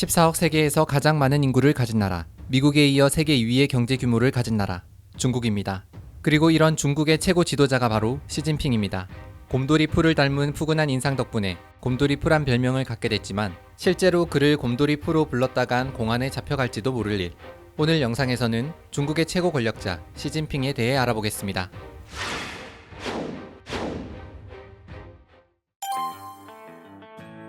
14억 세계에서 가장 많은 인구를 가진 나라, 미국에 이어 세계 2위의 경제 규모를 가진 나라, 중국입니다. 그리고 이런 중국의 최고 지도자가 바로 시진핑입니다. 곰돌이 풀을 닮은 푸근한 인상 덕분에 곰돌이 풀한 별명을 갖게 됐지만 실제로 그를 곰돌이 풀로 불렀다간 공안에 잡혀갈지도 모를 일. 오늘 영상에서는 중국의 최고 권력자 시진핑에 대해 알아보겠습니다.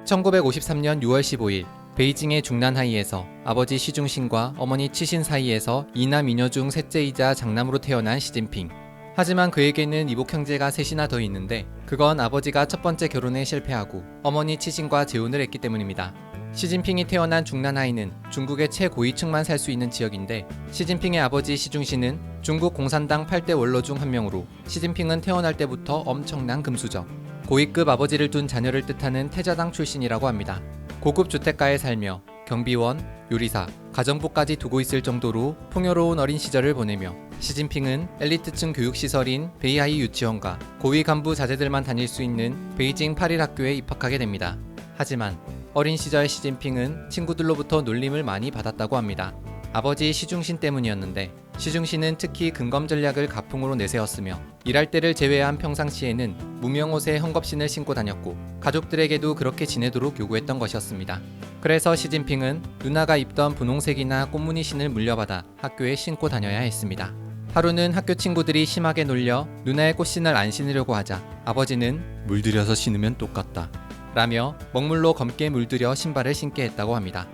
(1953년 6월 15일) 베이징의 중난하이에서 아버지 시중신과 어머니 치신 사이에서 이남 이녀 중 셋째이자 장남으로 태어난 시진핑. 하지만 그에게는 이복 형제가 셋이나 더 있는데 그건 아버지가 첫 번째 결혼에 실패하고 어머니 치신과 재혼을 했기 때문입니다. 시진핑이 태어난 중난하이는 중국의 최고위층만 살 수 있는 지역인데 시진핑의 아버지 시중신은 중국 공산당 8대 원로 중 한 명으로 시진핑은 태어날 때부터 엄청난 금수저 고위급 아버지를 둔 자녀를 뜻하는 태자당 출신이라고 합니다. 고급 주택가에 살며 경비원, 요리사, 가정부까지 두고 있을 정도로 풍요로운 어린 시절을 보내며 시진핑은 엘리트층 교육시설인 베이하이 유치원과 고위 간부 자제들만 다닐 수 있는 베이징 8일 학교에 입학하게 됩니다. 하지만 어린 시절 시진핑은 친구들로부터 놀림을 많이 받았다고 합니다. 아버지 시중신 때문이었는데 시중신은 특히 근검 전략을 가풍으로 내세웠으며 일할 때를 제외한 평상시에는 무명 옷에 헝겊신을 신고 다녔고 가족들에게도 그렇게 지내도록 요구했던 것이었습니다. 그래서 시진핑은 누나가 입던 분홍색이나 꽃무늬 신을 물려받아 학교에 신고 다녀야 했습니다. 하루는 학교 친구들이 심하게 놀려 누나의 꽃신을 안 신으려고 하자 아버지는 물들여서 신으면 똑같다 라며 먹물로 검게 물들여 신발을 신게 했다고 합니다.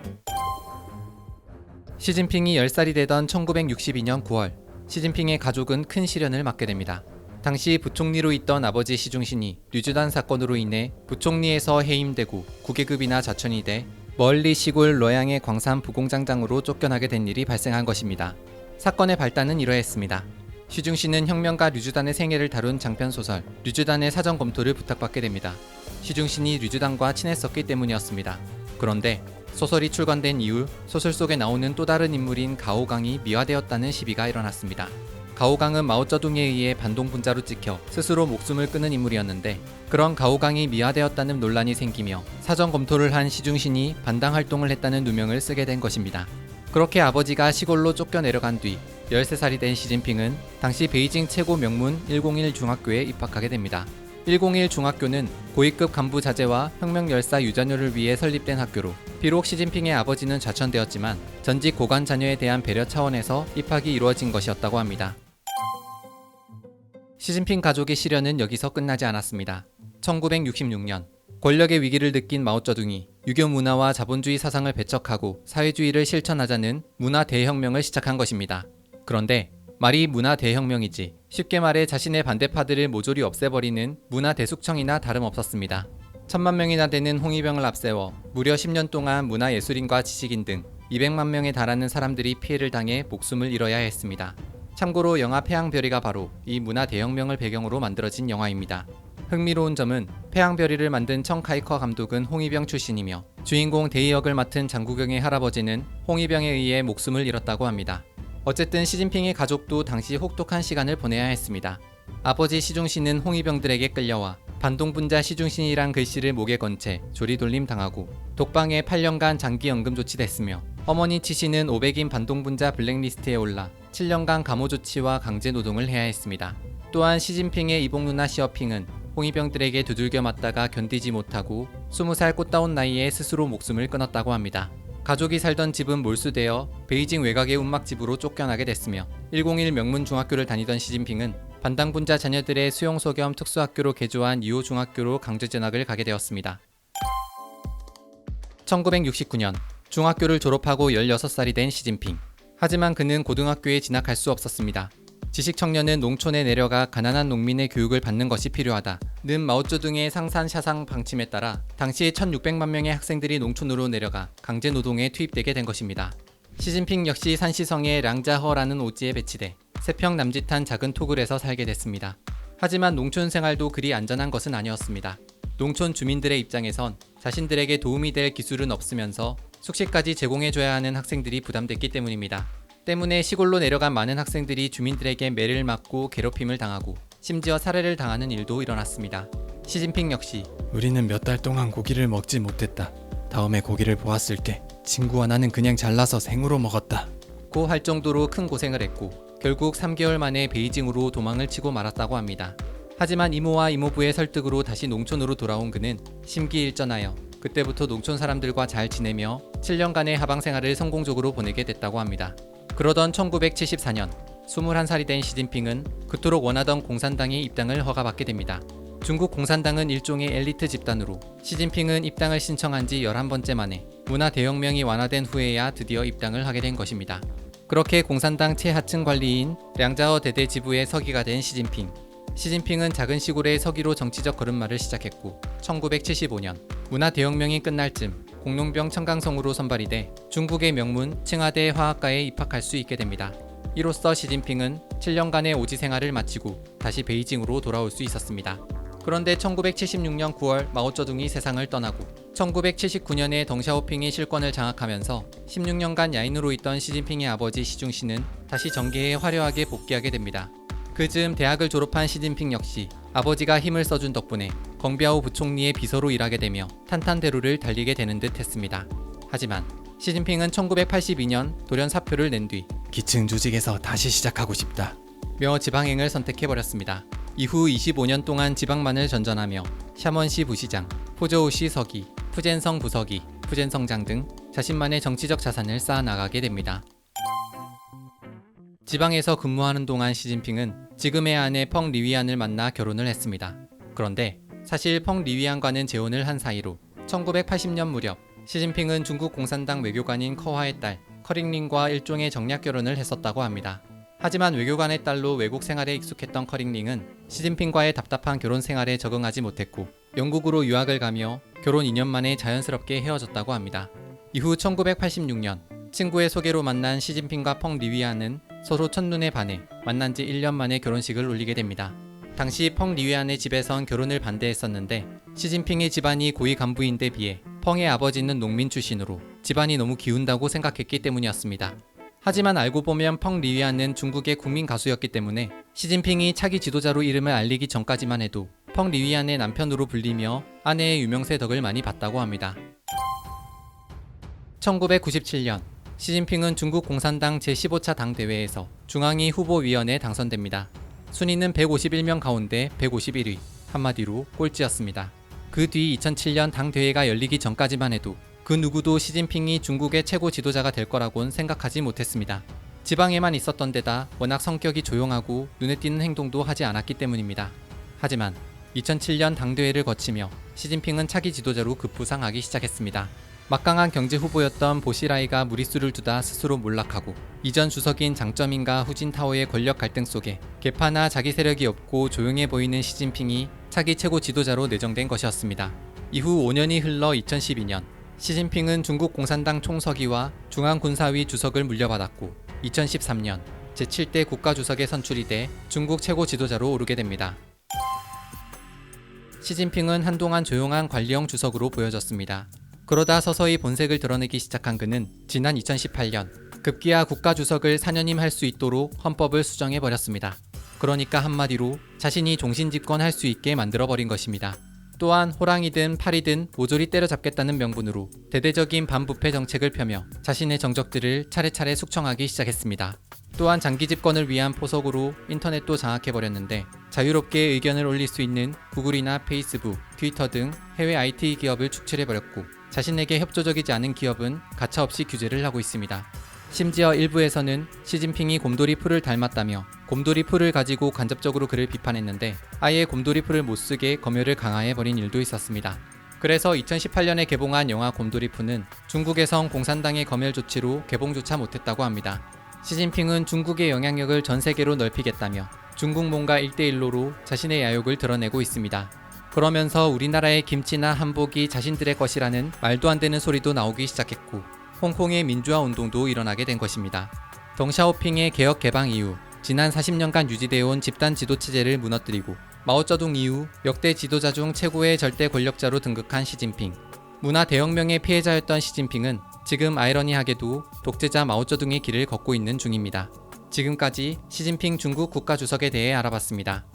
시진핑이 10살이 되던 1962년 9월 시진핑의 가족은 큰 시련을 맞게 됩니다. 당시 부총리로 있던 아버지 시중신이 류주단 사건으로 인해 부총리에서 해임되고 구계급이나 자천이 돼 멀리 시골 러양의 광산 부공장장으로 쫓겨나게 된 일이 발생한 것입니다. 사건의 발단은 이러했습니다. 시중신은 혁명가 류주단의 생애를 다룬 장편 소설 류주단의 사전 검토를 부탁받게 됩니다. 시중신이 류주단과 친했었기 때문이었습니다. 그런데 소설이 출간된 이후 소설 속에 나오는 또 다른 인물인 가오강이 미화되었다는 시비가 일어났습니다. 가오강은 마오쩌둥에 의해 반동분자로 찍혀 스스로 목숨을 끊은 인물이었는데 그런 가오강이 미화되었다는 논란이 생기며 사전 검토를 한 시중신이 반당 활동을 했다는 누명을 쓰게 된 것입니다. 그렇게 아버지가 시골로 쫓겨 내려간 뒤 13살이 된 시진핑은 당시 베이징 최고 명문 101 중학교에 입학하게 됩니다. 101 중학교는 고위급 간부 자제와 혁명 열사 유자녀를 위해 설립된 학교로 비록 시진핑의 아버지는 좌천되었지만 전직 고관 자녀에 대한 배려 차원에서 입학이 이루어진 것이었다고 합니다. 시진핑 가족의 시련은 여기서 끝나지 않았습니다. 1966년 권력의 위기를 느낀 마오쩌둥이 유교 문화와 자본주의 사상을 배척하고 사회주의를 실천하자는 문화 대혁명을 시작한 것입니다. 그런데 말이 문화 대혁명이지 쉽게 말해 자신의 반대파들을 모조리 없애버리는 문화 대숙청이나 다름없었습니다. 천만 명이나 되는 홍위병을 앞세워 무려 10년 동안 문화예술인과 지식인 등 200만 명에 달하는 사람들이 피해를 당해 목숨을 잃어야 했습니다. 참고로 영화 태양별이가 바로 이 문화 대혁명을 배경으로 만들어진 영화입니다. 흥미로운 점은 태양별이를 만든 청카이커 감독은 홍위병 출신이며 주인공 대희 역을 맡은 장국영의 할아버지는 홍위병에 의해 목숨을 잃었다고 합니다. 어쨌든 시진핑의 가족도 당시 혹독한 시간을 보내야 했습니다. 아버지 시중신은 홍위병들에게 끌려와 반동분자 시중신이란 글씨를 목에 건 채 조리돌림 당하고 독방에 8년간 장기 연금 조치됐으며 어머니 치씨는 500인 반동분자 블랙리스트에 올라 7년간 감호 조치와 강제 노동을 해야 했습니다. 또한 시진핑의 이복 누나 시어핑은 홍위병들에게 두들겨 맞다가 견디지 못하고 20살 꽃다운 나이에 스스로 목숨을 끊었다고 합니다. 가족이 살던 집은 몰수되어 베이징 외곽의 운막집으로 쫓겨나게 됐으며 101 명문 중학교를 다니던 시진핑은 반당분자 자녀들의 수용소 겸 특수학교로 개조한 2호 중학교로 강제 전학을 가게 되었습니다. 1969년 중학교를 졸업하고 16살이 된 시진핑. 하지만 그는 고등학교에 진학할 수 없었습니다. 지식 청년은 농촌에 내려가 가난한 농민의 교육을 받는 것이 필요하다. 는 마오쩌둥의 상산 샤상 방침에 따라 당시 1600만 명의 학생들이 농촌으로 내려가 강제 노동에 투입되게 된 것입니다. 시진핑 역시 산시성의 량자허라는 오지에 배치돼 세평 남짓한 작은 토굴에서 살게 됐습니다. 하지만 농촌 생활도 그리 안전한 것은 아니었습니다. 농촌 주민들의 입장에선 자신들에게 도움이 될 기술은 없으면서 숙식까지 제공해줘야 하는 학생들이 부담됐기 때문입니다. 때문에 시골로 내려간 많은 학생들이 주민들에게 매를 맞고 괴롭힘을 당하고 심지어 살해를 당하는 일도 일어났습니다. 시진핑 역시 우리는 몇 달 동안 고기를 먹지 못했다. 다음에 고기를 보았을 때 친구와 나는 그냥 잘라서 생으로 먹었다. 고 할 정도로 큰 고생을 했고 결국 3개월 만에 베이징으로 도망을 치고 말았다고 합니다. 하지만 이모와 이모부의 설득으로 다시 농촌으로 돌아온 그는 심기일전하여 그때부터 농촌 사람들과 잘 지내며 7년간의 하방 생활을 성공적으로 보내게 됐다고 합니다. 그러던 1974년 21살이 된 시진핑은 그토록 원하던 공산당의 입당을 허가받게 됩니다. 중국 공산당은 일종의 엘리트 집단으로 시진핑은 입당을 신청한 지 11번째 만에 문화 대혁명이 완화된 후에야 드디어 입당을 하게 된 것입니다. 그렇게 공산당 최하층 관리인 량자어 대대 지부의 서기가 된 시진핑. 시진핑은 작은 시골의 서기로 정치적 걸음마를 시작했고 1975년 문화 대혁명이 끝날 쯤 공농병 청강성으로 선발이 돼 중국의 명문 칭화대 화학과에 입학할 수 있게 됩니다. 이로써 시진핑은 7년간의 오지 생활을 마치고 다시 베이징으로 돌아올 수 있었습니다. 그런데 1976년 9월 마오쩌둥이 세상을 떠나고 1979년에 덩샤오핑이 실권을 장악하면서 16년간 야인으로 있던 시진핑의 아버지 시중씨는 다시 정계에 화려하게 복귀하게 됩니다. 그 즈음 대학을 졸업한 시진핑 역시 아버지가 힘을 써준 덕분에 껑비아오 부총리의 비서로 일하게 되며 탄탄대로를 달리게 되는 듯 했습니다. 하지만 시진핑은 1982년 돌연 사표를 낸 뒤 기층 조직에서 다시 시작하고 싶다. 며 지방행을 선택해버렸습니다. 이후 25년 동안 지방만을 전전하며 샤먼시 부시장, 포저우시 서기, 푸젠성 부서기, 푸젠성장 등 자신만의 정치적 자산을 쌓아 나가게 됩니다. 지방에서 근무하는 동안 시진핑은 지금의 아내 펑 리위안을 만나 결혼을 했습니다. 그런데 사실 펑 리위안과는 재혼을 한 사이로 1980년 무렵 시진핑은 중국 공산당 외교관인 커화의 딸 커링링과 일종의 정략 결혼을 했었다고 합니다. 하지만 외교관의 딸로 외국 생활에 익숙했던 커링링은 시진핑과의 답답한 결혼 생활에 적응하지 못했고 영국으로 유학을 가며 결혼 2년 만에 자연스럽게 헤어졌다고 합니다. 이후 1986년 친구의 소개로 만난 시진핑과 펑 리위안은 서로 첫눈에 반해 만난 지 1년 만에 결혼식을 올리게 됩니다. 당시 펑 리위안의 집에선 결혼을 반대했었는데 시진핑의 집안이 고위 간부인데 비해 펑의 아버지는 농민 출신으로 집안이 너무 기운다고 생각했기 때문이었습니다. 하지만 알고 보면 펑 리위안은 중국의 국민 가수였기 때문에 시진핑이 차기 지도자로 이름을 알리기 전까지만 해도 펑 리위안의 남편으로 불리며 아내의 유명세 덕을 많이 봤다고 합니다. 1997년 시진핑은 중국 공산당 제15차 당대회에서 중앙위 후보위원회에 당선됩니다. 순위는 151명 가운데 151위, 한마디로 꼴찌였습니다. 그 뒤 2007년 당대회가 열리기 전까지만 해도 그 누구도 시진핑이 중국의 최고 지도자가 될 거라곤 생각하지 못했습니다. 지방에만 있었던 데다 워낙 성격이 조용하고 눈에 띄는 행동도 하지 않았기 때문입니다. 하지만 2007년 당대회를 거치며 시진핑은 차기 지도자로 급부상하기 시작했습니다. 막강한 경제 후보였던 보시라이가 무리수를 두다 스스로 몰락하고 이전 주석인 장점인과 후진타오의 권력 갈등 속에 개파나 자기 세력이 없고 조용해 보이는 시진핑이 차기 최고 지도자로 내정된 것이었습니다. 이후 5년이 흘러 2012년 시진핑은 중국 공산당 총서기와 중앙군사위 주석을 물려받았고 2013년 제7대 국가주석에 선출이 돼 중국 최고 지도자로 오르게 됩니다. 시진핑은 한동안 조용한 관리형 주석으로 보여졌습니다. 그러다 서서히 본색을 드러내기 시작한 그는 지난 2018년 급기야 국가주석을 4년임 할 수 있도록 헌법을 수정해 버렸습니다. 그러니까 한마디로 자신이 종신 집권할 수 있게 만들어 버린 것입니다. 또한 호랑이든 파리든 모조리 때려잡겠다는 명분으로 대대적인 반부패 정책을 펴며 자신의 정적들을 차례차례 숙청하기 시작했습니다. 또한 장기 집권을 위한 포석으로 인터넷도 장악해버렸는데 자유롭게 의견을 올릴 수 있는 구글이나 페이스북, 트위터 등 해외 IT 기업을 축출해버렸고 자신에게 협조적이지 않은 기업은 가차없이 규제를 하고 있습니다. 심지어 일부에서는 시진핑이 곰돌이 풀을 닮았다며 곰돌이 풀을 가지고 간접적으로 그를 비판했는데 아예 곰돌이 풀을 못 쓰게 검열을 강화해 버린 일도 있었습니다. 그래서 2018년에 개봉한 영화 곰돌이 푸는 중국에선 공산당의 검열 조치로 개봉조차 못했다고 합니다. 시진핑은 중국의 영향력을 전 세계로 넓히겠다며 중국 몽가 1대1로로 자신의 야욕을 드러내고 있습니다. 그러면서 우리나라의 김치나 한복이 자신들의 것이라는 말도 안 되는 소리도 나오기 시작했고 홍콩의 민주화 운동도 일어나게 된 것입니다. 덩샤오핑의 개혁 개방 이후 지난 40년간 유지되어 온 집단 지도 체제를 무너뜨리고 마오쩌둥 이후 역대 지도자 중 최고의 절대 권력자로 등극한 시진핑. 문화 대혁명의 피해자였던 시진핑은 지금 아이러니하게도 독재자 마오쩌둥의 길을 걷고 있는 중입니다. 지금까지 시진핑 중국 국가주석에 대해 알아봤습니다.